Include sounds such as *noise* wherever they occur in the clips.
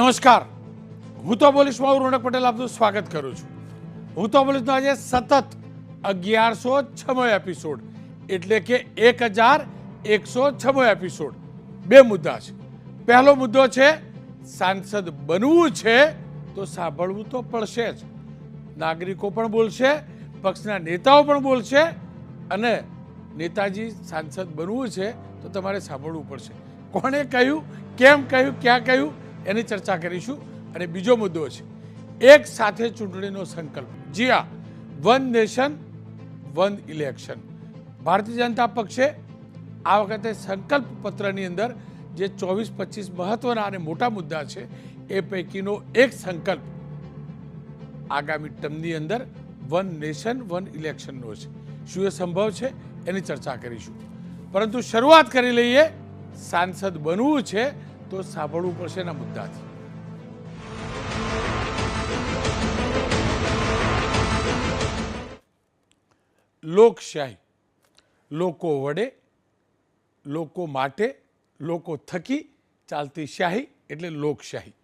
નમસ્કાર. હું તો પોલીસમાં હું રોનક પટેલ આપનું સ્વાગત કરું છું. હું તો પોલીસનો આજે સતત અગિયારસો છમો એપિસોડ એટલે કે એક હજાર એકસો છમો એપિસોડ બે મુદ્દા છે. પહેલો મુદ્દો છે, સાંસદ બનવું છે તો સાંભળવું તો પડશે જ. નાગરિકો પણ બોલશે, પક્ષના નેતાઓ પણ બોલશે, અને નેતાજી સાંસદ બનવું છે તો તમારે સાંભળવું પડશે. કોણે કહ્યું, કેમ કહ્યું, ક્યાં કહ્યું એની ચર્ચા કરીશું અને બીજો મુદ્દો છે. એક સાથે ચૂંટણીનો સંકલ્પ. જી હા one nation, one election. Bharatiya Janata પક્ષે આ વખતે સંકલ્પ પત્રની અંદર જે ચોવીસ, પચીસ મહત્વના અને મોટા મુદ્દા છે, એ પૈકીનો એક સંકલ્પ આગામી ટર્મની અંદર વન નેશન, વન ઇલેક્શનનો છે. શું એ સંભવ છે? એની ચર્ચા કરીશું. પરંતુ શરૂઆત કરી લઈએ. સાંસદ બનવું છે. તો સાંભળવું પડશે એના મુદ્દાથી. લોકશાહી. લોકો વડે, લોકો માટે, લોકો થકી ચાલતી શાહી એટલે લોકશાહી.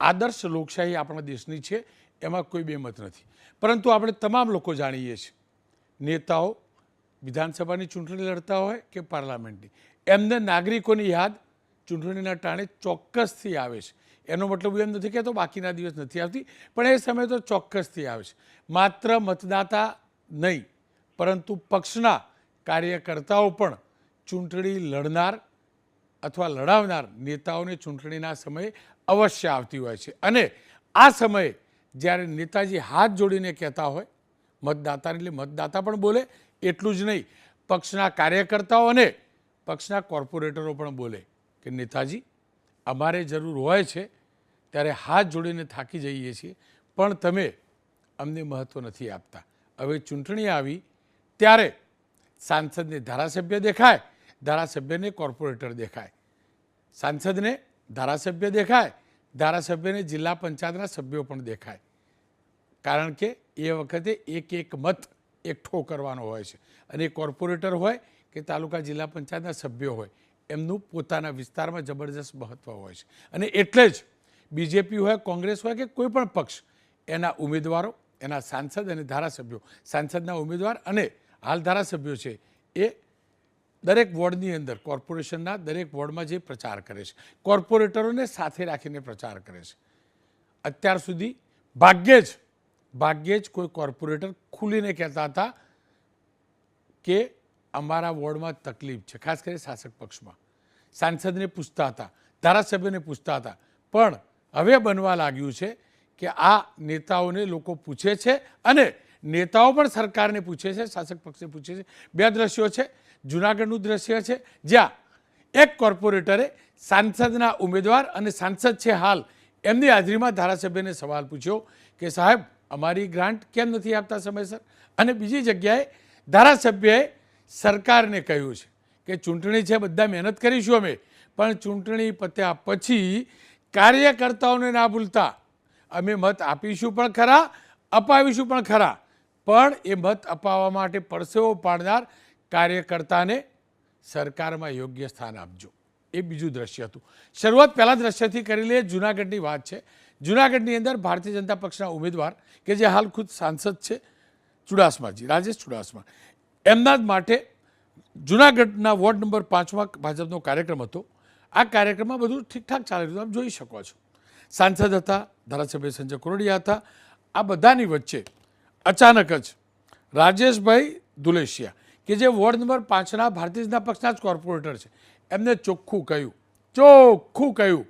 આદર્શ લોકશાહી આપણા દેશની છે, એમાં કોઈ બેમત નથી. પરંતુ આપણે તમામ લોકો જાણીએ છીએ. નેતાઓ વિધાનસભાની ચૂંટણી લડતા હોય કે પાર્લામેન્ટની. એમને નાગરિકોની યાદ ચૂંટણીના ટાણે ચોક્કસથી આવે છે. એનો મતલબ એમ નથી કહેતો બાકીના દિવસ નથી આવતી, પણ એ સમય તો ચોક્કસથી આવે છે. માત્ર મતદાતા નહીં, પરંતુ પક્ષના કાર્યકર્તાઓ પણ ચૂંટણી લડનાર અથવા લડાવનાર નેતાઓને ચૂંટણીના સમયે અવશ્ય આવતી હોય છે. અને આ સમયે જ્યારે નેતાજી હાથ જોડીને કહેતા હોય, મતદાતાને એટલે મતદાતા પણ બોલે, એટલું જ નહીં, પક્ષના કાર્યકર્તાઓ અને પક્ષના કોર્પોરેટરો પણ બોલે. કે નેતાજી, અમારે જરૂર હોય છે ત્યારે હાથ જોડીને થાકી જઈએ છીએ, પણ તમે અમને મહત્ત્વ નથી આપતા. હવે ચૂંટણી આવી, ત્યારે સાંસદને ધારાસભ્ય દેખાય, ધારાસભ્યને કોર્પોરેટર દેખાય. સાંસદને ધારાસભ્ય દેખાય, ધારાસભ્યને જિલ્લા પંચાયતના સભ્યો પણ દેખાય. કારણ કે એ વખતે એક એક મત એકઠો કરવાનો હોય છે. અને કોર્પોરેટર હોય કે તાલુકા જિલ્લા પંચાયતના સભ્યો હોય એમનું પોતાના વિસ્તારમાં જબરજસ્ત મહત્ત્વ હોય છે. અને એટલે જ બીજેપી હોય, કોંગ્રેસ હોય કે કોઈ પણ પક્ષ, એના ઉમેદવારો, એના સાંસદ અને ધારાસભ્યો, સાંસદના ઉમેદવાર અને હાલ ધારાસભ્યો છે, એ દરેક વોર્ડની અંદર, કોર્પોરેશનના દરેક વોર્ડમાં જે પ્રચાર કરે છે, કોર્પોરેટરોને સાથે રાખીને પ્રચાર કરે છે. અત્યાર સુધી ભાગ્યે જ ભાગ્યે જ કોઈ કોર્પોરેટર ખુલીને કહેતા હતા કે અમારા વોર્ડમાં તકલીફ છે, ખાસ કરી શાસક પક્ષમાં. સાંસદને પૂછતા હતા, ધારાસભ્યને પૂછતા હતા, પણ હવે બનવા લાગ્યું છે કે આ નેતાઓને લોકો પૂછે છે અને નેતાઓ પણ સરકારને પૂછે છે, શાસક પક્ષને પૂછે છે. બે દ્રશ્યો છે, જુનાગઢનું દ્રશ્ય છે, જ્યાં એક કોર્પોરેટરે સાંસદના ઉમેદવાર અને સાંસદ છે હાલ, એમની હાજરીમાં ધારાસભ્યને સવાલ પૂછ્યો કે, સાહેબ, અમારી ગ્રાન્ટ કેમ નથી આપતા સમયસર? અને બીજી જગ્યાએ ધારાસભ્યએ સરકારને કહ્યું છે કે ચૂંટણી છે, બધા મહેનત કરીશું અમે. પણ ચૂંટણી પત્યા પછી કાર્યકર્તાઓને ના ભૂલતા. અમે મત આપીશું પણ ખરા, અપાવીશું પણ ખરા. પણ એ મત અપાવવા માટે પરસેવો પાડનાર કાર્યકર્તાને સરકારમાં યોગ્ય સ્થાન આપજો. એ બીજું દ્રશ્ય હતું. શરૂઆત પહેલાં દ્રશ્યથી કરી લઈએ. જુનાગઢની વાત છે. જુનાગઢની અંદર ભારતીય જનતા પક્ષના ઉમેદવાર કે જે હાલ ખુદ સાંસદ છે, ચુડાસમાજી, રાજેશ ચુડાસમા. એમના જ માટે જુનાગઢના વોર્ડ નંબર પાંચમાં ભાજપનો કાર્યક્રમ હતો. આ કાર્યક્રમમાં બધું ઠીકઠાક ચાલી રહ્યું આપ જોઈ શકો છો. સાંસદ હતા, ધારાસભ્ય સંજય કોરડિયા હતા. આ બધાની વચ્ચે અચાનક જ રાજેશભાઈ દુલેશિયા કે જે વોર્ડ નંબર પાંચના ભારતીય પક્ષના જ કોર્પોરેટર છે, એમને ચોખ્ખું કહ્યું ચોખ્ખું કહ્યું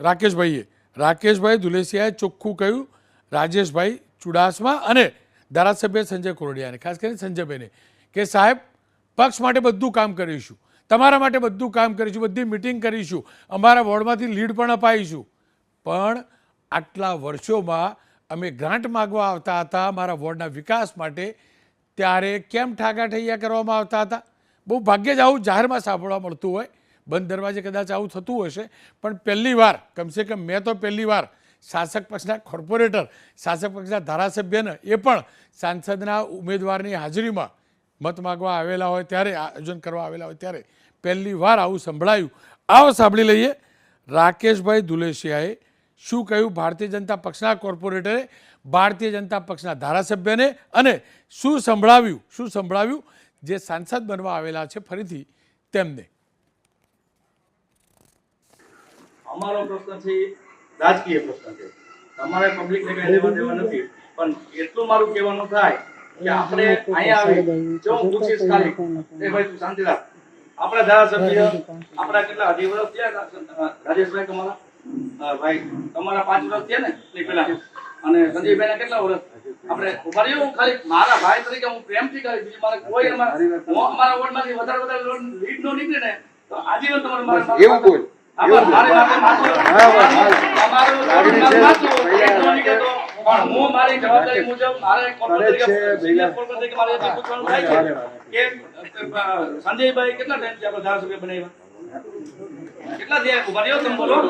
રાકેશભાઈએ. રાકેશભાઈ દુલેસિયાએ ચોખ્ખું કહ્યું, રાજેશભાઈ ચુડાસમા અને ધારાસભ્ય સંજય કોરડિયાને ખાસ કરીને સંજયભાઈને કે સાહેબ, પક્ષ માટે બધું કામ કરીશું, તમારા માટે બધું કામ કરીશું, બધી મિટિંગ કરીશું, અમારા વોર્ડમાંથી લીડ પણ અપાઈશું. પણ આટલા વર્ષોમાં અમે ગ્રાન્ટ માગવા આવતા હતા અમારા વોર્ડના વિકાસ માટે, ત્યારે કેમ ઠાગાઠૈયા કરવામાં આવતા હતા? બહુ ભાગ્યે જ આવું જાહેરમાં સાંભળવા મળતું હોય. બંધ દરવાજે કદાચ આવું થતું હશે, પણ પહેલી વાર, કમસે કમ મેં તો પહેલી વાર શાસક પક્ષના કોર્પોરેટર, શાસક પક્ષના ધારાસભ્યને એ પણ સાંસદના ઉમેદવારની હાજરીમાં મત માગવા આવેલા હોય ત્યારે આયોજન કરવા આવેલા હોય ત્યારે પહેલી વાર આવું સંભળાયું. આવો સાંભળી લઈએ. રાકેશભાઈ દુલેશિયાએ શું કહ્યું? ભારતીય જનતા પક્ષના કોર્પોરેટરે ભારતીય જનતા પક્ષના ધારાસભ્યને અને શું સંભળાવ્યું? શું સંભળાવ્યું? જે સાંસદ બનવા આવેલા છે ફરીથી તેમને. અમારો પ્રશ્ન છે રાજકીય પ્રશ્ન છે. તમારે પબ્લિકને કઈ લેવા દેવા નથી. પણ એટલું મારું કહેવાનું થાય કે આપણે અહીંયા આવી જો હું પૂછીશ ખાલી. એ ભાઈ તું શાંતિ રાખ. આપણા ધારાસભ્ય આપણા કેટલા અઢી વર્ષ થયા રાજેશભાઈ તમારા? ભાઈ તમારા પાંચ વર્ષ થયા ને? એ પેલા અને સંજયભાઈ કેટલા વર્ષ આપણે ઊભા રહ્યો હું ખાલી. મારા ભાઈ તરીકે હું પ્રેમથી કરી બીજું મારે કોઈ અમારા હું અમારા વોર્ડમાંથી વધારે વધારે લીડ નો નીકળે ને તો આજીવન તમારે મારે એવું બોલ. મારે માથું કેટલા થયા ઊભા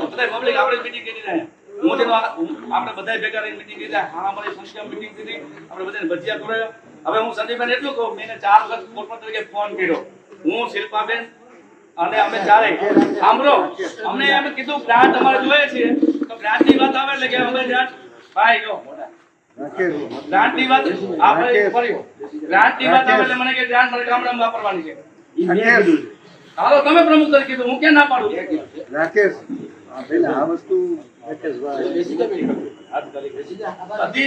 બધા પબ્લિક આપણે મિટિંગ કરી રહ્યા બધા ભેગા રહીને મીટિંગ હા અમારી સંસ્થા મીટિંગ કરી આપણે બધાને ભજીયા ખવડાવ્યા હવે હું સંજયભાઈ એટલું કહું, મેં ચાર વખત કોર્પોરેટ તરીકે ફોન કર્યો. હું શિલ્પાબેન અને અમે ચારે સાંભળો અમને એમ કીધું ગ્રાન્ટ અમારે જોઈએ છે. તો ગ્રાન્ટની વાત આવે એટલે કે અમે ગ્રાન્ટ ભાઈ જો. ગ્રાન્ટની વાત આપણે ગ્રાન્ટની વાત આવે એટલે મને કે ગ્રાન્ટ મારે ગામડામાં વાપરવાની છે. હાલો તમે પ્રમુખ તરીકે કીધું હું ક્યાં ના પાડું? રાકેશ.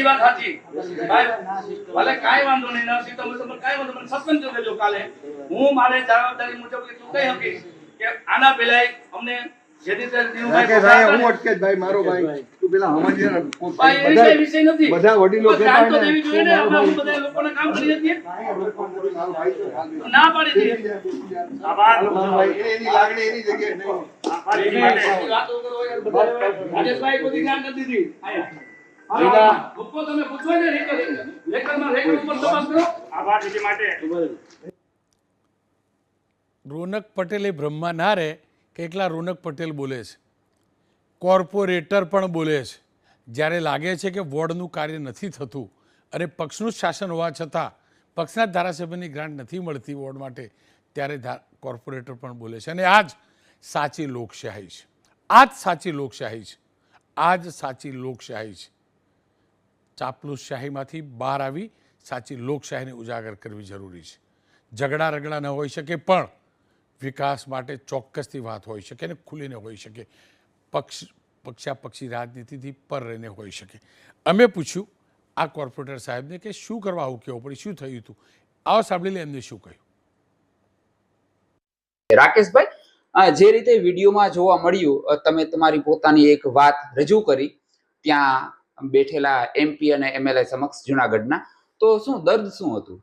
વાત સાચી. કાંઈ વાંધો નહીં ના સીધો મતલબ કાંઈ વાંધો નહીં સસ્પેન્ડ કરી કાલે. હું મારે જવાબદારી મુજબ એટલું કઈ શકીશ કે આના પહેલા અમને રોનક પટેલે બ્રહ્મા ના રહે કે એકલા રોનક પટેલ બોલે છે? કોર્પોરેટર પણ બોલે છે. જ્યારે લાગે છે કે વોર્ડનું કાર્ય નથી થતું અને પક્ષનું શાસન હોવા છતાં પક્ષના ધારાસભ્યની ગ્રાન્ટ નથી મળતી વોર્ડ માટે, ત્યારે કોર્પોરેટર પણ બોલે છે. અને આ જ સાચી લોકશાહી છે. આ જ સાચી લોકશાહી છે. આ જ સાચી લોકશાહી છે. ચાપલુસશાહીમાંથી બહાર આવી સાચી લોકશાહીને ઉજાગર કરવી જરૂરી છે. ઝઘડા રગડા ન હોઈ શકે પણ વિકાસ માટે ચોક્કસથી વાત હોઈ શકે અને ખુલીને હોઈ શકે. પક્ષ પક્ષાપક્ષી રાજનીતિથી પર રહીને હોઈ શકે. અમે પૂછ્યું આ કોર્પોરેટર સાહેબને કે શું કરવા આવું કેવું પડ્યું શું થયું હતું આવો સાંભળી લે એમને શું કહ્યું? રાકેશભાઈ આ જે રીતે વિડીયોમાં જોવા મળ્યું તમે તમારી પોતાની એક વાત રજૂ કરી ત્યાં બેઠેલા એમપી અને એમએલએ સમક્ષ જુનાગઢના તો શું દર્દ શું હતું?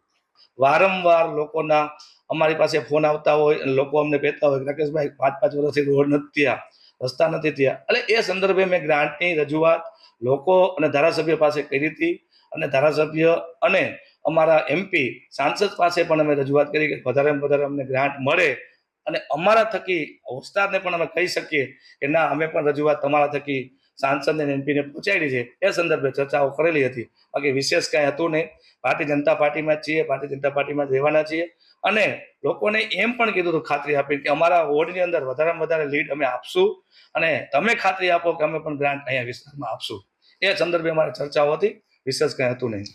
વારંવાર લોકોના અમારી પાસે ફોન આવતા હોય અને લોકો અમને કહેતા હોય રાકેશભાઈ પાંચ પાંચ વર્ષથી રોડ નથી થયા, રસ્તા નથી થયા. એટલે એ સંદર્ભે મેં ગ્રાન્ટની રજૂઆત લોકો અને ધારાસભ્ય પાસે કરી હતી અને ધારાસભ્ય અને અમારા એમપી સાંસદ પાસે પણ અમે રજૂઆત કરી કે વધારેમાં વધારે અમને ગ્રાન્ટ મળે અને અમારા થકી વિસ્તારને પણ અમે કહી શકીએ કે ના, અમે પણ રજૂઆત તમારા થકી સાંસદ અને એમપીને પહોંચાડી છે. એ સંદર્ભે ચર્ચાઓ કરેલી હતી. બાકી વિશેષ કાંઈ હતું નહીં. ભારતીય જનતા પાર્ટીમાં જ છીએ, ભારતીય જનતા પાર્ટીમાં જ રહેવાના છીએ. અને લોકોને એમ પણ કીધું હતું, ખાતરી આપી કે અમારા વોર્ડની અંદર વધારેમાં વધારે લીડ અમે આપશું અને તમે ખાતરી આપો કે અમે પણ ગ્રાન્ટ અહીંયા વિસ્તારમાં આપશું. એ સંદર્ભે અમારે ચર્ચાઓ હતી, વિશેષ કંઈ હતું નહીં.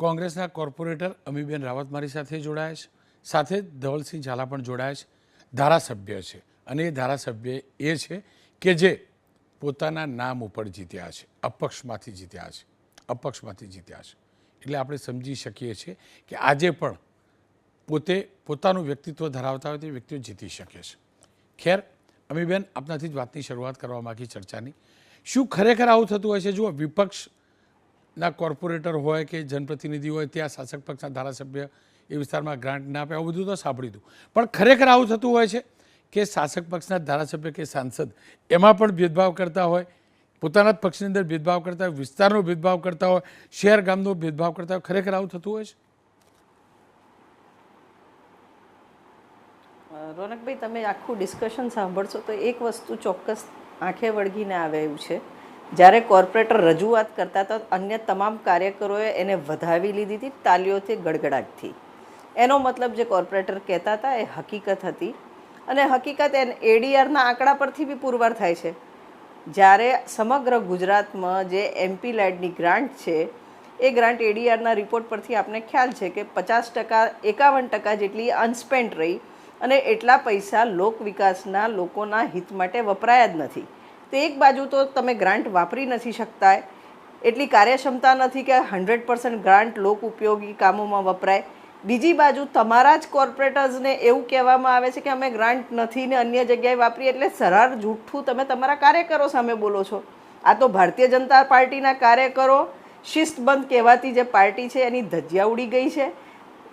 કોંગ્રેસના કોર્પોરેટર અમીબેન રાવત મારી સાથે જોડાયા છે. સાથે ધવલસિંહ ઝાલા પણ જોડાયા છે. ધારાસભ્ય છે અને એ ધારાસભ્ય એ છે કે જે પોતાના નામ ઉપર જીત્યા છે, અપક્ષમાંથી જીત્યા છે, અપક્ષમાંથી જીત્યા છે. એટલે આપણે સમજી શકીએ છીએ કે આજે પણ પોતે પોતાનું વ્યક્તિત્વ ધરાવતા હોય તે વ્યક્તિઓ જીતી શકે છે. ખેર, અમીબેન, આપનાથી જ વાતની શરૂઆત કરવા માગી ચર્ચાની. શું ખરેખર આવું થતું હોય છે? જુઓ, વિપક્ષના કોર્પોરેટર હોય કે જનપ્રતિનિધિ હોય, ત્યાં શાસક પક્ષના ધારાસભ્ય એ વિસ્તારમાં ગ્રાન્ટ ના આપે, આવું બધું તો સાંભળી દઉં. પણ ખરેખર આવું થતું હોય છે કે શાસક પક્ષના ધારાસભ્ય કે સાંસદ એમાં પણ ભેદભાવ કરતા હોય, પોતાના જ પક્ષની અંદર ભેદભાવ કરતા હોય, વિસ્તારનો ભેદભાવ કરતા હોય, શહેર ગામનો ભેદભાવ કરતા હોય, ખરેખર આવું થતું હોય છે? રોનકભાઈ, તમે આખું ડિસ્કશન સાંભળશો તો એક વસ્તુ ચોક્કસ આંખે વળગીને આવે એવું છે. જ્યારે કોર્પોરેટર રજૂઆત કરતા તો અન્ય તમામ કાર્યકરોએ એને વધાવી લીધી હતી, તાલીઓથી ગડગડાટથી. એનો મતલબ જે કોર્પોરેટર કહેતા હતા એ હકીકત હતી અને હકીકત એન એડીઆરના આંકડા પરથી બી પુરવાર થાય છે. જ્યારે સમગ્ર ગુજરાતમાં જે એમપી લેડની ગ્રાન્ટ છે, એ ગ્રાન્ટ એડીઆરના રિપોર્ટ પરથી આપને ખ્યાલ છે કે પચાસ ટકા, એકાવન ટકા જેટલી અનસ્પેન્ડ રહી અને એટલા પૈસા લોક વિકાસના લોકોના હિત માટે વપરાયા જ નથી. તો એક બાજુ તો તમે ગ્રાન્ટ વાપરી નથી શકતા એટલી કાર્યક્ષમતા નથી કે હંડ્રેડ પર્સન્ટ ગ્રાન્ટ લોક ઉપયોગી કામોમાં વપરાય. બીજી બાજુ તમારા જ કોર્પોરેટર્સને એવું કહેવામાં આવે છે કે અમે ગ્રાન્ટ નથી ને અન્ય જગ્યાએ વાપરીએ એટલે સરાર જૂઠું તમે તમારા કાર્યકરો સામે બોલો છો. આ તો ભારતીય જનતા પાર્ટીના કાર્યકરો શિસ્તબંધ કહેવાતી જે પાર્ટી છે એની ધજિયા ઉડી ગઈ છે.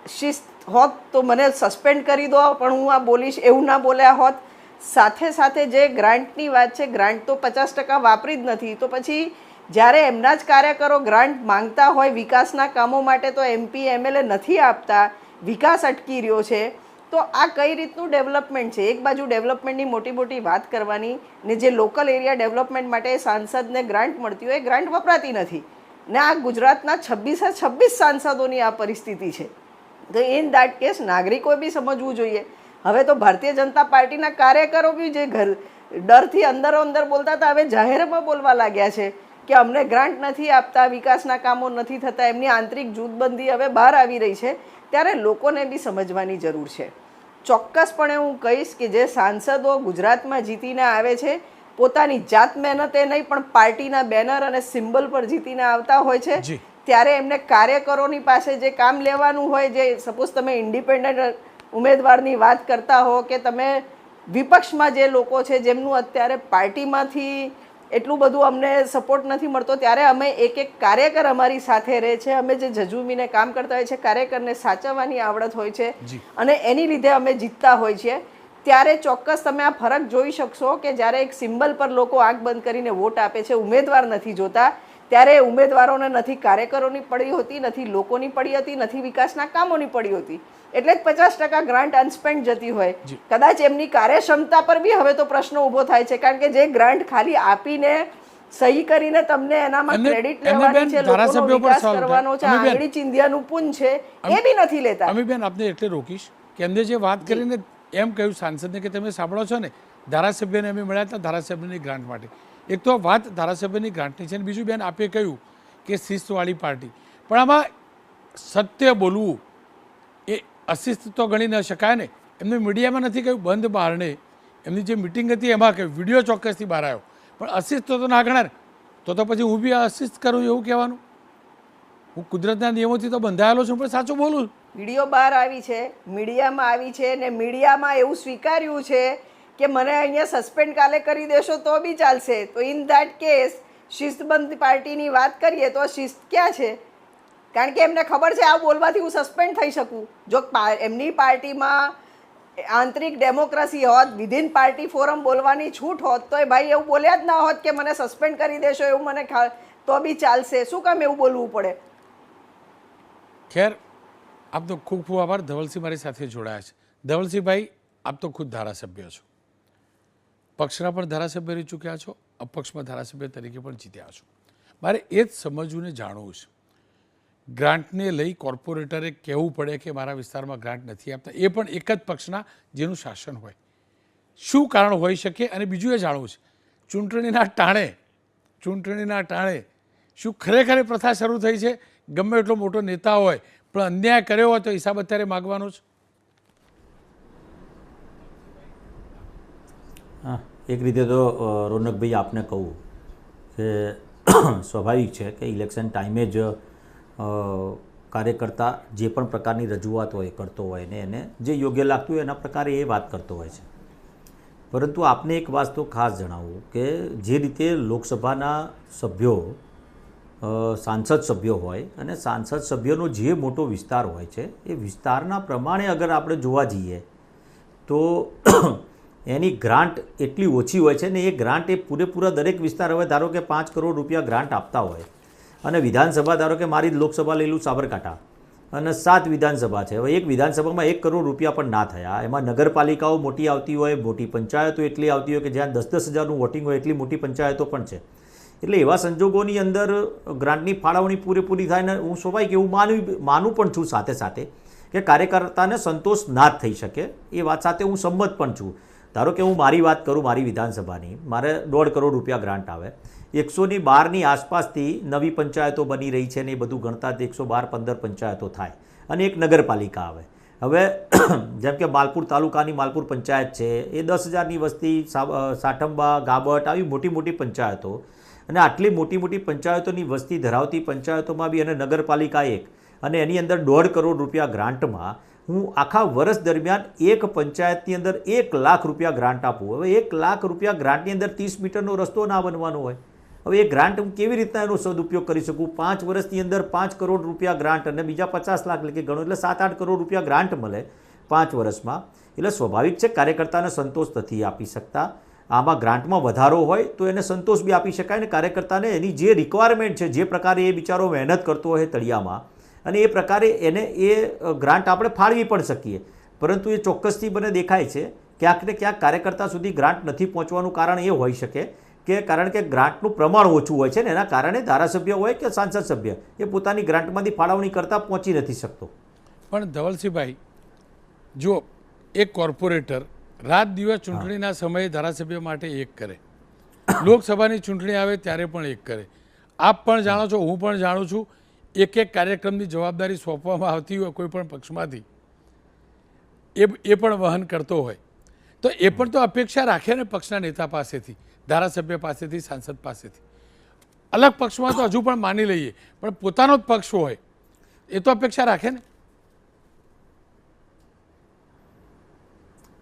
શિસ્ત હોત તો મને સસ્પેન્ડ કરી દો, પણ હું આ બોલીશ એવું ના બોલ્યા હોત. સાથે સાથે જે ગ્રાન્ટની વાત છે, ગ્રાન્ટ તો પચાસ ટકા વાપરી જ નથી. તો પછી જ્યારે એમના જ કાર્યકરો ગ્રાન્ટ માંગતા હોય વિકાસના કામો માટે તો એમપી એમએલએ નથી આપતા, વિકાસ અટકી રહ્યો છે, તો આ કઈ રીતનું ડેવલપમેન્ટ છે? એક બાજુ ડેવલપમેન્ટની મોટી મોટી વાત કરવાની ને જે લોકલ એરિયા ડેવલપમેન્ટ માટે સાંસદને ગ્રાન્ટ મળતી હોય, એ ગ્રાન્ટ વપરાતી નથી. ને આ ગુજરાતના છવ્વીસે છવ્વીસ સાંસદોની આ પરિસ્થિતિ છે. તો ઇન દેટ કેસ નાગરિકોએ બી સમજવું જોઈએ હવે તો ભારતીય જનતા પાર્ટીના કાર્યકરો બી જે ઘર, ડરથી અંદરો અંદર બોલતા હતા, હવે જાહેરમાં બોલવા લાગ્યા છે કે અમને ગ્રાન્ટ નથી આપતા, વિકાસના કામો નથી થતા, એમની આંતરિક જૂથબંધી હવે બહાર આવી રહી છે, ત્યારે લોકોને બી સમજવાની જરૂર છે ચોક્કસપણે હું કહીશ કે જે સાંસદો ગુજરાતમાં જીતીને આવે છે, પોતાની જાત મહેનતે નહીં પણ પાર્ટીના બેનર અને સિમ્બલ પર જીતીને આવતા હોય છે. ત્યારે એમને કાર્યકરોની પાસે જે કામ લેવાનું હોય જે સપોઝ તમે ઇન્ડિપેન્ડન્ટ ઉમેદવારની વાત કરતા હો કે તમે વિપક્ષમાં જે લોકો છે જેમનું અત્યારે પાર્ટીમાંથી એટલું બધું અમને સપોર્ટ નથી મળતો ત્યારે અમે એક એક કાર્યકર અમારી સાથે રહે છે. અમે જે જજુમીને કામ કરતા હોય છે કાર્યકરને સાચવવાની આવડત હોય છે અને એની લીધે અમે જીતતા હોય છીએ. ત્યારે ચોક્કસ તમે આ ફરક જોઈ શકશો કે જ્યારે એક સિમ્બલ પર લોકો આંખ બંધ કરીને વોટ આપે છે ઉમેદવાર નથી જોતા ત્યારે ઉમેદવારોને નથી કાર્યકરોની પડી હોતી નથી લોકોની પડી હતી નથી વિકાસના કામોની પડી હોતી. એટલે જ પચાસ ટકા ગ્રાન્ટ અનસ્પેન્ડ જતી હોય. કદાચ એમની કાર્યક્ષમતા પર બી હવે તો પ્રશ્ન ઊભો થાય છે કારણ કે જે ગ્રાન્ટ ખાલી આપીને સહી કરીને તમને એનામાં ક્રેડિટ લેવાની છે લોકોનો વિકાસ કરવાનો છે આંગળી ચિંધ્યાનું પૂન છે એ બી નથી લેતા. અમીબેન આપને એટલે રોકીશ કે એમને જે વાત કરીને એમ કહ્યું સાંસદને કે તમે સાંભળો છો ને ધારાસભ્યને અમે મળ્યા હતા ધારાસભ્યની ગ્રાન્ટ માટે. એક તો વાત ધારાસભ્યની ગ્રાન્ટની છે અને બીજું બેન આપે કહ્યું કે શિસ્તવાળી પાર્ટી. પણ આમાં સત્ય બોલવું એ અશિસ્ત તો ગણી ન શકાય ને. એમને મીડિયામાં નથી કહ્યું, બંધ બહારને. એમની જે મિટિંગ હતી એમાં કહ્યું, વીડિયો ચોક્કસથી બહાર આવ્યો. પણ અશિસ્ત તો ના ગણાય તો તો પછી હું બી અશિસ્ત કરું એવું કહેવાનું? હું કુદરતના નિયમોથી તો બંધાયેલો છું, પણ સાચું બોલું. વીડિયો બહાર આવી છે, મીડિયામાં આવી છે ને મીડિયામાં એવું સ્વીકાર્યું છે કે મને અહીંયા સસ્પેન્ડ કાલે કરી દેશો તો બી ચાલશે. તો ઇન ધેટ કેસ શિસ્તબંધ પાર્ટીની વાત કરીએ તો શિસ્ત ક્યાં છે? કારણ કે એમને ખબર છે આ બોલવાથી હું સસ્પેન્ડ થઈ શકું. જો એમની પાર્ટીમાં આંતરિક ડેમોક્રેસી હોત વિધિન પાર્ટી ફોરમ બોલવાની છૂટ હોત તો એ ભાઈ એવું બોલ્યા જ ના હોત કે મને સસ્પેન્ડ કરી દેશો એવું મને તો બી ચાલશે. શું કામ એવું બોલવું પડે? ખેર, આપનો ખૂબ ખૂબ આભાર. ધવલસિંહ મારી સાથે જોડાયા છે. ધવલસિંહભાઈ, આપ તો ખુદ ધારાસભ્ય છો. પક્ષના પણ ધારાસભ્ય રહી ચૂક્યા છો, અપક્ષમાં ધારાસભ્ય તરીકે પણ જીત્યા છો. મારે એ જ સમજવું ને જાણવું છે. ગ્રાન્ટને લઈ કોર્પોરેટરે કહેવું પડે કે મારા વિસ્તારમાં ગ્રાન્ટ નથી આપતા. એ પણ એક જ પક્ષના જેનું શાસન હોય. શું કારણ હોઈ શકે અને બીજું એ જાણવું છે. ચૂંટણીના ટાણે ચૂંટણીના ટાણે શું ખરેખર પ્રથા શરૂ થઈ છે? ગમે એટલો મોટો નેતા હોય, પણ અન્યાય કર્યો હોય તો હિસાબ અત્યારે માગવાનો છે. હા. એક રીતે તો રોનકભાઈ આપને કહું કે *coughs* સ્વાભાવિક છે કે ઇલેક્શન ટાઈમે જ કાર્યકર્તા જે પણ પ્રકારની રજૂઆત હોય, કરતો હોય ને એને જે યોગ્ય લાગતું હોય એના પ્રકારે એ વાત કરતો હોય છે. પરંતુ આપને એક વાત તો ખાસ જણાવું કે જે રીતે લોકસભાના સભ્યો સાંસદ સભ્યો હોય અને સાંસદ સભ્યોનો જે મોટો વિસ્તાર હોય છે, એ વિસ્તારના પ્રમાણે અગર આપણે જોવા જઈએ તો એની ગ્રાન્ટ એટલી ઓછી હોય છે ને એ ગ્રાન્ટ એ પૂરેપૂરા દરેક વિસ્તાર હવે ધારો કે પાંચ કરોડ રૂપિયા ગ્રાન્ટ આપતા હોય. અને વિધાનસભા ધારો કે મારી લોકસભા લેલું સાબરકાંઠા. અને સાત વિધાનસભા છે. હવે એક વિધાનસભામાં એક કરોડ રૂપિયા પણ ના થયા. એમાં નગરપાલિકાઓ મોટી આવતી હોય, મોટી પંચાયતો એટલી આવતી હોય કે જ્યાં દસ દસ હજારનું વોટિંગ હોય એટલી મોટી પંચાયતો પણ છે. એટલે એવા સંજોગોની અંદર ગ્રાન્ટની ફાળવણી પૂરેપૂરી થાય ને હું સ્વાભાવિક એવું માનું માનું પણ છું સાથે સાથે કે કાર્યકર્તાને સંતોષ ના જ થઈ શકે. એ વાત સાથે હું સંમત પણ છું. ધારો કે હું મારી વાત કરું મારી વિધાનસભાની, મારે દોઢ કરોડ રૂપિયા ગ્રાન્ટ આવે. એકસોની બારની આસપાસથી નવી પંચાયતો બની રહી છે ને એ બધું ગણતા એકસો બાર પંદર પંચાયતો થાય અને એક નગરપાલિકા આવે. હવે *clears throat* જેમ કે માલપુર તાલુકાની માલપુર પંચાયત છે, એ દસ હજારની વસ્તી સાઠંબા, ગાબટ આવી મોટી મોટી પંચાયતો અને આટલી મોટી મોટી પંચાયતોની વસ્તી ધરાવતી પંચાયતોમાં બી અને નગરપાલિકા એક અને એની અંદર દોઢ કરોડ રૂપિયા ગ્રાન્ટમાં હું આખા વર્ષ દરમિયાન એક પંચાયતની અંદર એક લાખ રૂપિયા ગ્રાન્ટ આપું. હવે એક લાખ રૂપિયા ગ્રાન્ટની અંદર ત્રીસ મીટરનો રસ્તો ના બનવાનો હોય. હવે એ ગ્રાન્ટ હું કેવી રીતના એનો સદુપયોગ કરી શકું? પાંચ વર્ષની અંદર પાંચ કરોડ રૂપિયા ગ્રાન્ટ અને બીજા પચાસ લાખ એટલે ગણો, એટલે સાત આઠ કરોડ રૂપિયા ગ્રાન્ટ મળે પાંચ વર્ષમાં. એટલે સ્વાભાવિક છે, કાર્યકર્તાને સંતોષ નથી આપી શકતા. આમાં ગ્રાન્ટમાં વધારો હોય તો એને સંતોષ બી આપી શકાય ને કાર્યકર્તાને એની જે રિક્વાયરમેન્ટ છે, જે પ્રકારે એ બિચારો મહેનત કરતો હોય તળિયામાં અને એ પ્રકારે એને એ ગ્રાન્ટ આપણે ફાળવી પણ શકીએ. પરંતુ એ ચોક્કસથી મને દેખાય છે ક્યાંક ને ક્યાંક કાર્યકર્તા સુધી ગ્રાન્ટ નથી પહોંચવાનું કારણ એ હોઈ શકે કે કારણ કે ગ્રાન્ટનું પ્રમાણ ઓછું હોય છે ને એના કારણે ધારાસભ્ય હોય કે સાંસદ સભ્ય એ પોતાની ગ્રાન્ટમાંથી ફાળવણી કરતાં પહોંચી નથી શકતો. પણ ધવલસિંહભાઈ જો એક કોર્પોરેટર રાત દિવસ ચૂંટણીના સમયે ધારાસભ્ય માટે એક કરે. *coughs* લોકસભાની ચૂંટણી આવે ત્યારે પણ એક કરે. આપ પણ જાણો છો હું પણ જાણું છું એક એક કાર્યક્રમની જવાબદારી સોંપવામાં આવતી હોય કોઈ પણ પક્ષમાંથી, એ એ પણ વહન કરતો હોય. તો એ પણ તો અપેક્ષા રાખે ને પક્ષના નેતા પાસેથી, ધારાસભ્ય પાસેથી, સાંસદ પાસેથી. અલગ પક્ષમાં તો હજુ પણ માની લઈએ, પણ પોતાનો જ પક્ષ હોય, એ તો અપેક્ષા રાખે ને.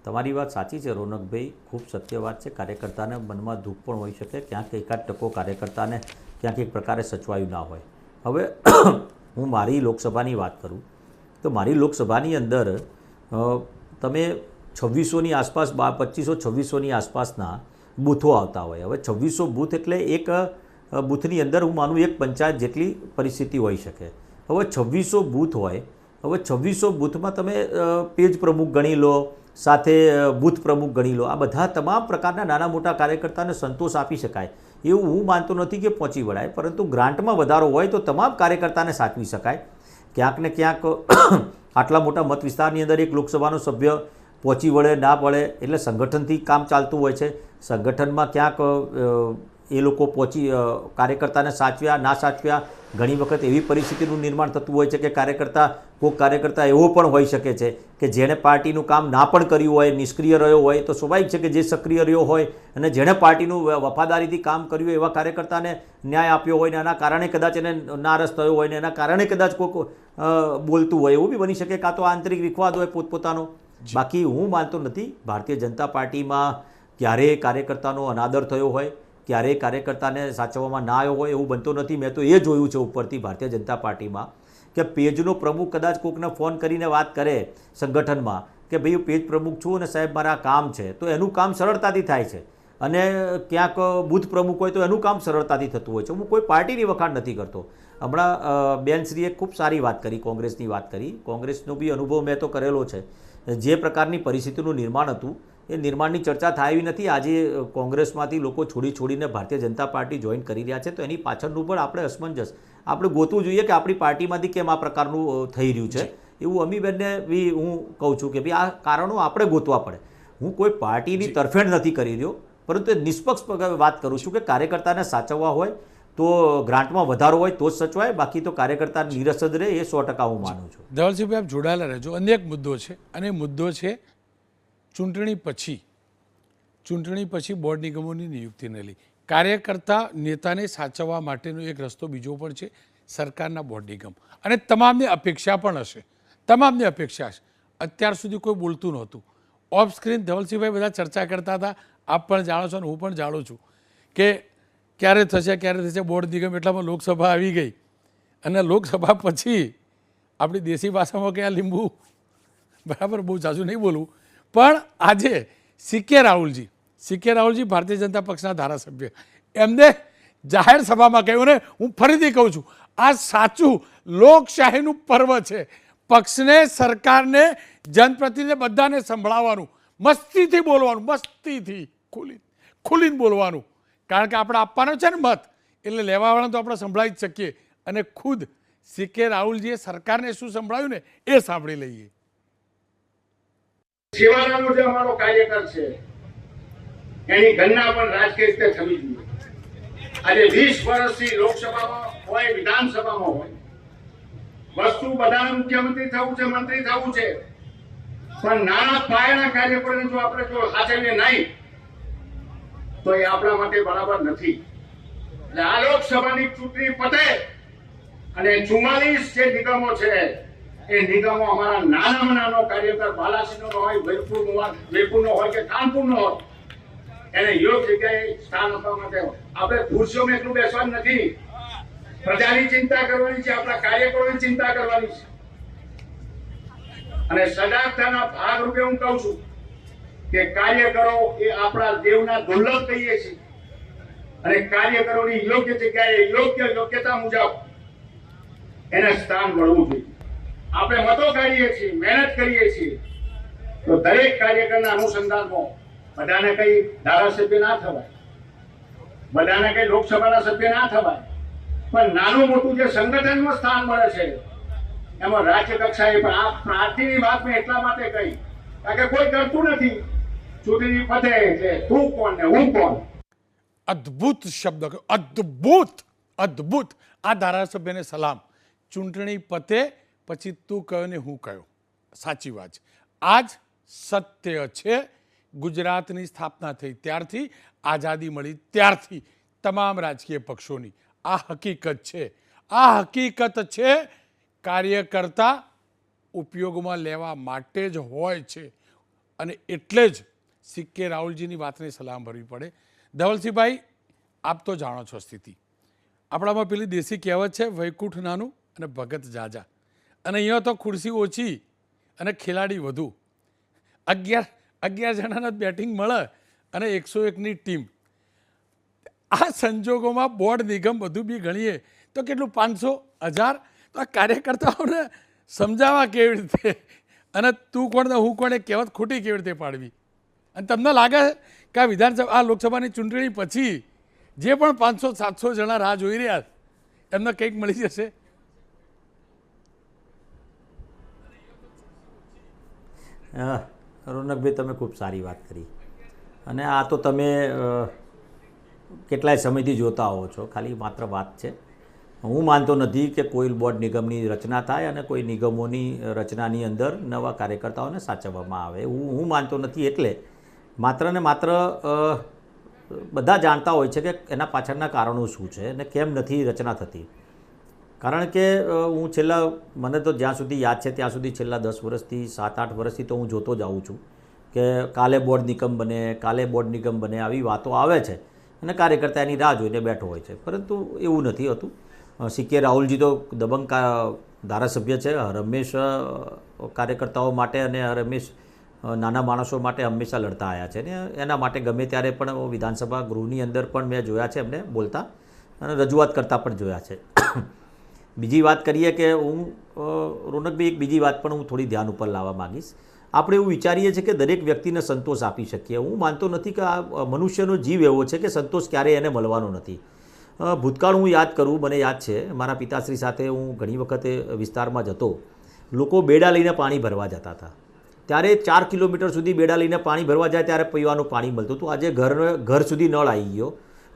તમારી વાત સાચી છે, રોનકભાઈ. ખૂબ સત્ય વાત છે. કાર્યકર્તાને મનમાં દુઃખ પણ હોઈ શકે. ક્યાંક એકાદ ટકો કાર્યકર્તાને ક્યાંક એક પ્રકારે સચવાયું ના હોય. હવે હું મારી લોકસભાની વાત કરું, તો મારી લોકસભાની અંદર તમે છવ્વીસોની આસપાસ બા પચીસો છવ્વીસોની આસપાસના બૂથો આવતા હોય. હવે છવ્વીસો બૂથ એટલે એક બૂથની અંદર હું માનું એક પંચાયત જેટલી પરિસ્થિતિ હોઈ શકે. હવે છવ્વીસો બૂથ હોય, હવે છવ્વીસો બૂથમાં તમે પેજ પ્રમુખ ગણી લો, સાથે બૂથ પ્રમુખ ગણી લો. આ બધા તમામ પ્રકારના નાના મોટા કાર્યકર્તાને સંતોષ આપી શકાય. એવું હું માનતો નથી કે પહોંચી વળાય, પરંતુ ગ્રાન્ટમાં વધારો હોય તો તમામ કાર્યકર્તાને સાચવી શકાય. ક્યાંક ને ક્યાંક *coughs* આટલા મોટા મત વિસ્તારની અંદર એક લોકસભાનો સભ્ય પહોંચી વળે, ના વળે, એટલે સંગઠનથી કામ ચાલતું હોય છે. સંગઠનમાં ક્યાંક એ લોકો પહોંચી કાર્યકર્તાને સાચવ્યા ના સાચવ્યા ઘણી વખત એવી પરિસ્થિતિનું નિર્માણ થતું હોય છે કે કાર્યકર્તા કોઈક કાર્યકર્તા એવો પણ હોઈ શકે છે કે જેણે પાર્ટીનું કામ ના પણ કર્યું હોય નિષ્ક્રિય રહ્યો હોય તો સ્વાભાવિક છે કે જે સક્રિય રહ્યો હોય અને જેણે પાર્ટીનું વફાદારીથી કામ કર્યું હોય એવા કાર્યકર્તાને ન્યાય આપ્યો હોય ને એના કારણે કદાચ એને નારસ થયો હોય ને એના કારણે કદાચ કોઈક બોલતું હોય એવું બી બની શકે કાં તો આંતરિક વિખવાદ હોય પોતપોતાનો. બાકી હું માનતો નથી ભારતીય જનતા પાર્ટીમાં ક્યારેય કાર્યકર્તાનો અનાદર થયો હોય ક્યારેય કાર્યકર્તાને સાચવવામાં ના આવ્યો હોય એવું બનતો નથી. મેં તો એ જોયું છે ઉપરથી ભારતીય જનતા પાર્ટીમાં કે પેજનો પ્રમુખ કદાચ કોકને ફોન કરીને વાત કરે સંગઠનમાં કે ભાઈ હું પેજ પ્રમુખ છું અને સાહેબ મારા કામ છે, તો એનું કામ સરળતાથી થાય છે. અને ક્યાંક બુથ પ્રમુખ હોય તો એનું કામ સરળતાથી થતું હોય છે. હું કોઈ પાર્ટીની વખાણ નથી કરતો. હમણાં બેનશ્રીએ ખૂબ સારી વાત કરી, કોંગ્રેસની વાત કરી. કોંગ્રેસનો બી અનુભવ મેં તો કરેલો છે. જે પ્રકારની પરિસ્થિતિનું નિર્માણ હતું એ નિર્માણની ચર્ચા થાય એવી નથી. આજે કોંગ્રેસમાંથી લોકો છોડી છોડીને ભારતીય જનતા પાર્ટી જોઈન કરી રહ્યા છે. તો એની પાછળનું પણ આપણે અસમંજસ. આપણે ગોતવું જોઈએ કે આપણી પાર્ટીમાંથી કેમ આ પ્રકારનું થઈ રહ્યું છે. એવું અમીબેનને બી હું કહું છું કે ભાઈ આ કારણો આપણે ગોતવા પડે. હું કોઈ પાર્ટીની તરફેણ નથી કરી રહ્યો પરંતુ એ નિષ્પક્ષ વાત કરું છું કે કાર્યકર્તાને સાચવવા હોય તો ગ્રાન્ટમાં વધારો હોય તો જ સચવાય બાકી તો કાર્યકર્તા નિરસ જ રહે એ સો ટકા હું માનું છું. ધવલસિંહભાઈ આપ જોડાયેલા રહેજો. અન્ય એક મુદ્દો છે અને મુદ્દો છે ચૂંટણી પછી ચૂંટણી પછી બોર્ડ નિગમોની નિયુક્તિને લઈ કાર્યકર્તા નેતાને સાચવવા માટેનો એક રસ્તો બીજો પણ છે સરકારના બોર્ડ નિગમ. અને તમામની અપેક્ષા પણ હશે. તમામની અપેક્ષા હશે. અત્યાર સુધી કોઈ બોલતું નહોતું. ઓફ સ્ક્રીન ધવલસિંહભાઈ બધા ચર્ચા કરતા હતા. આપ પણ જાણો છો અને હું પણ જાણું છું કે ક્યારે થશે ક્યારે થશે, બોર્ડ નિગમ એટલામાં લોકસભા આવી ગઈ. અને લોકસભા પછી આપણી દેશી ભાષામાં કે લીંબુ? બરાબર, બહુ જાજુ નહીં બોલવું. પણ આજે સીકે રાહુલજી સીકે રાહુલજી ભારતીય જનતા પક્ષના ધારાસભ્ય. એમને જાહેર સભામાં કહ્યું ને હું ફરીથી કહું છું, આ સાચું લોકશાહીનું પર્વ છે. પક્ષને, સરકારને જનપ્રતિને બધાને સંભળાવવાનું, મસ્તીથી બોલવાનું, મસ્તીથી ખુલી, ખુલીને બોલવાનું. કારણ કે આપણે આપવાનો છે ને મત, એટલે લેવાવાળા તો આપણે સંભળાવી જ શકીએ. અને ખુદ સી કે રાહુલજીએ સરકારને શું સંભળાવ્યું ને એ સાંભળી લઈએ. શિવાનંદ જે અમારો કાર્યકર છે. એની ગણના પણ રાજકીય રીતે થવી જોઈએ. આજે વીસ વર્ષથી લોકસભામાં હોય, વિધાનસભામાં હોય. વસ્તુ બધાને મુખ્યમંત્રી થવું છે, મંત્રી થવું છે. પણ નાના પાયાના કાર્યકરોને જો આપણે જો સાચવીએ નહીં, તો એ આપણા માટે બરાબર નથી. એટલે આ લોકસભાની ચૂંટણી પતે અને ચુમ્માલીસ જે નિગમો છે એ નિગમો અમારા નાનામાં નાનો કાર્યકર બાલાસિંહનો હોય વીરપુરનો હોય વીરપુરનો હોય કે કાનપુરનો હોય, એને યોગ્ય જગ્યાએ સ્થાન આપવા માટે આપણે ખુરશીઓમાં એટલું બેસવાનું નથી. પ્રજાની ચિંતા કરવાની છે, આપણા કાર્યકરોની ચિંતા કરવાની છે. અને સજાગતાના ભાગરૂપે હું કહું છું કે કાર્યકરો એ આપણા દેવના દુર્લભ કહીએ છીએ. અને કાર્યકરોની યોગ્ય જગ્યાએ યોગ્ય યોગ્યતા મુજબ એને સ્થાન મળવું જોઈએ. આપણે મતો કાઢીએ છીએ, મહેનત કરીએ છીએ. તો દરેક કાર્યક્રમના અનુસંધાનમાં બધાને કઈ ધારાસભ્ય ના થવાય, બધાને કઈ લોકસભાના સભ્ય ના થવાય, પણ નાનું મોટું જે સંગઠનમાં સ્થાન મળે છે, એમાં રાજ્ય કક્ષાએ પણ આ પ્રાર્થીની વાત મેં એટલા માટે કહી, કારણ કે કોઈ કરતું નથી. ચૂંટણી પતે એટલે તું કોણ ને હું કોણ? અદ્ભુત શબ્દ અદ્ભુત અદ્ભુત. આ ધારાસભ્યને સલામ. ચૂંટણી પતે પછી તું કયો ને હું કયો? સાચી વાત છે. આ જ સત્ય છે. ગુજરાતની સ્થાપના થઈ ત્યારથી, આઝાદી મળી ત્યારથી તમામ રાજકીય પક્ષોની. આ હકીકત છે. આ હકીકત છે, કાર્યકર્તા ઉપયોગમાં લેવા માટે જ હોય છે. અને એટલે જ સિક્કે રાહુલજીની વાતને સલામ ભરવી પડે. ધવલસિંહભાઈ, આપ તો જાણો છો સ્થિતિ. આપણામાં પેલી દેશી કહેવત છે, વૈકુંઠ નાનું અને ભગત જાજા. અને અહીંયા તો ખુરશી ઓછી અને ખેલાડી વધુ. અગિયાર અગિયાર જણાના બેટિંગ મળે અને એકસો એકની ટીમ આ સંજોગોમાં બોર્ડ નિગમ બધું બી ગણીએ તો કેટલું? પાંચસો હજાર? તો આ કાર્યકર્તાઓને સમજાવવા કેવી રીતે? અને તું કોણ હું કોણ એ કહેવત ખોટી કેવી રીતે પાડવી? અને તમને લાગે કે આ વિધાનસભા, આ લોકસભાની ચૂંટણી પછી જે પણ પાંચસો, સાતસો જણા રાહ જોઈ રહ્યા એમને કંઈક મળી જશે? અ, રોનકભાઈ તમે ખૂબ સારી વાત કરી. અને આ તો તમે કેટલાય સમયથી જોતા આવો છો ખાલી માત્ર વાત છે. હું માનતો નથી કે કોઈ બોર્ડ નિગમની રચના થાય અને કોઈ નિગમોની રચનાની અંદર નવા કાર્યકર્તાઓને સાચવવામાં આવે. હું હું માનતો નથી એટલે. માત્ર ને માત્ર બધા જાણતા હોય છે કે એના પાછળના કારણો શું છે અને કેમ નથી રચના થતી. કારણ કે હું છેલ્લા, મને તો જ્યાં સુધી યાદ છે ત્યાં સુધી છેલ્લા દસ વર્ષથી સાત આઠ વર્ષથી તો હું જોતો જ આવું છું કે કાલે બોર્ડ નિગમ બને, કાલે બોર્ડ નિગમ બને આવી વાતો આવે છે અને કાર્યકર્તા એની રાહ જોઈને બેઠો હોય છે. પરંતુ એવું નથી હોતું. સીકે રાહુલજી તો દબંગ ધારાસભ્ય છે. રમેશ કાર્યકર્તાઓ માટે અને રમેશ નાના માણસો માટે હંમેશા લડતા આવ્યા છે. ને એના માટે ગમે ત્યારે પણ વિધાનસભા ગૃહની અંદર પણ મેં જોયા છે એમને બોલતા અને રજૂઆત કરતા પણ જોયા છે. બીજી વાત કરીએ કે હું રોનકભાઈ, એક બીજી વાત પણ હું થોડી ધ્યાન ઉપર લાવવા માંગીશ. આપણે એવું વિચારીએ છીએ કે દરેક વ્યક્તિને સંતોષ આપી શકીએ. હું માનતો નથી કે આ મનુષ્યનો જીવ એવો છે કે સંતોષ ક્યારેય એને મળવાનો નથી. ભૂતકાળ હું યાદ કરું, મને યાદ છે. મારા પિતાશ્રી સાથે હું ઘણી વખતે વિસ્તારમાં જતો લોકો બેડા લઈને પાણી ભરવા જતા હતા. ત્યારે ચાર કિલોમીટર સુધી બેડા લઈને પાણી ભરવા જાય ત્યારે પીવાનું પાણી મળતું હતું. આજે ઘર ઘર સુધી નળ આવી ગયો.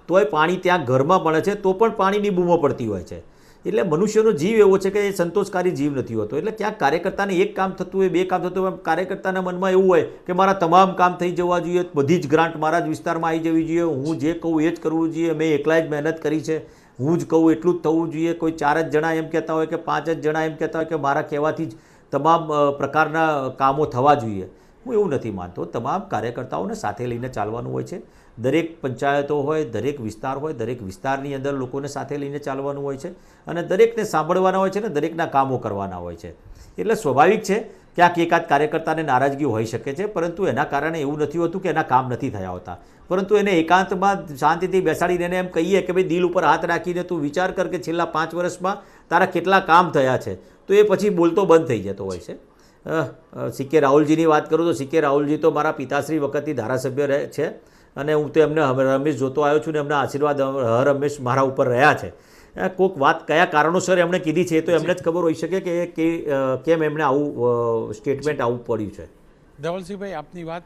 તોય પાણી ત્યાં ઘરમાં મળે છે, તો પણ પાણીની બૂમો પડતી હોય છે. એટલે મનુષ્યનો જીવ એવો છે કે એ સંતોષકારી જીવ નથી હોતો. એટલે ક્યાંક કાર્યકર્તાને એક કામ થતું હોય, બે કામ થતું હોય કાર્યકર્તાના મનમાં એવું હોય કે મારા તમામ કામ થઈ જવા જોઈએ, બધી જ ગ્રાન્ટ મારા જ વિસ્તારમાં આવી જવી જોઈએ, હું જે કહું એ જ કરવું જોઈએ, મેં એકલા જ મહેનત કરી છે, હું જ કહું એટલું જ થવું જોઈએ. કોઈ ચાર જ જણા એમ કહેતા હોય કે પાંચ જ જણા એમ કહેતા હોય કે મારા કહેવાથી જ તમામ પ્રકારના કામો થવા જોઈએ. હું એવું નથી માનતો. તમામ કાર્યકર્તાઓને સાથે લઈને ચાલવાનું હોય છે. દરેક પંચાયતો હોય, દરેક વિસ્તાર હોય, દરેક વિસ્તારની અંદર લોકોને સાથે લઈને ચાલવાનું હોય છે અને દરેકને સાંભળવાના હોય છે ને દરેકના કામો કરવાના હોય છે. એટલે સ્વાભાવિક છે ક્યાંક એકાદ કાર્યકર્તાને નારાજગી હોઈ શકે છે, પરંતુ એના કારણે એવું નથી હોતું કે એના કામ નથી થયા હોતા. પરંતુ એને એકાંતમાં શાંતિથી બેસાડીને એને એમ કહીએ કે ભાઈ દિલ ઉપર હાથ રાખીને તું વિચાર કર કે છેલ્લા પાંચ વર્ષમાં તારા કેટલા કામ થયા છે, તો એ પછી બોલતો બંધ થઈ જતો હોય છે. સી રાહુલજીની વાત કરું તો સી કે રાહુલજી તો મારા પિતાશ્રી વખતથી ધારાસભ્ય રહે છે. અને હું તો એમને રમેશ જોતો આવ્યો છું ને એમના આશીર્વાદ હર રમેશ મારા ઉપર રહ્યા છે. કોઈક વાત કયા કારણોસર એમણે કીધી છે તો એમને જ ખબર હોઈ શકે કે કે કેમ એમણે આવું સ્ટેટમેન્ટ આવું પડ્યું છે. ધવલસિંહભાઈ આપની વાત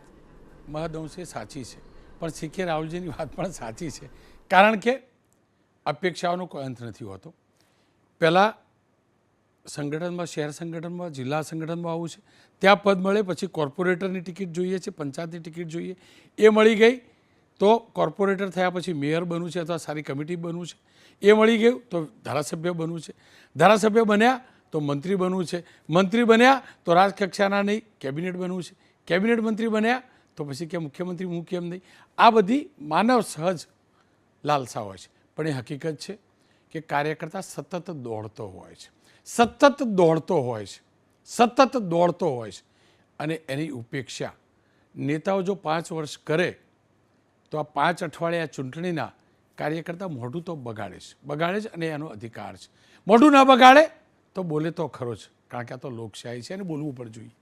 મહદઅંશે સાચી છે. પણ સીકે રાહુલજીની વાત પણ સાચી છે. કારણ કે અપેક્ષાઓનો કોઈ અંત નથી હોતો. પહેલાં સંગઠનમાં શહેર સંગઠનમાં જિલ્લા સંગઠનમાં આવું છે. ત્યાં પદ મળે પછી કોર્પોરેટરની ટિકિટ જોઈએ છે પંચાયતની ટિકિટ જોઈએ. એ મળી ગઈ. તો કોર્પોરેટર થયા પછી મેયર બનવું છે અથવા સારી કમિટી બનવું છે? એ મળી ગયું તો ધારાસભ્ય બનવું છે. ધારાસભ્ય બન્યા તો મંત્રી બનવું છે. મંત્રી બન્યા તો રાજકક્ષાના નહીં, કેબિનેટ બનવું છે. કેબિનેટ મંત્રી બન્યા તો પછી કે મુખ્યમંત્રી, હું કેમ નહીં? આ બધી માનવ સહજ લાલસા હોય છે. પણ એ હકીકત છે કે કાર્યકર્તા સતત દોડતો હોય છે. સતત દોડતો હોય છે. સતત દોડતો હોય છે. અને એની ઉપેક્ષા નેતાઓ જો પાંચ વર્ષ કરે તો આ પાંચ અઠવાડિયા ચૂંટણીના કાર્યકર્તા મોઢું તો બગાડે છે. બગાડે જ અને એનો અધિકાર છે. મોઢું ન બગાડે તો બોલે તો ખરો જ, કારણ કે આ તો લોકશાહી છે અને બોલવું પણ જોઈએ.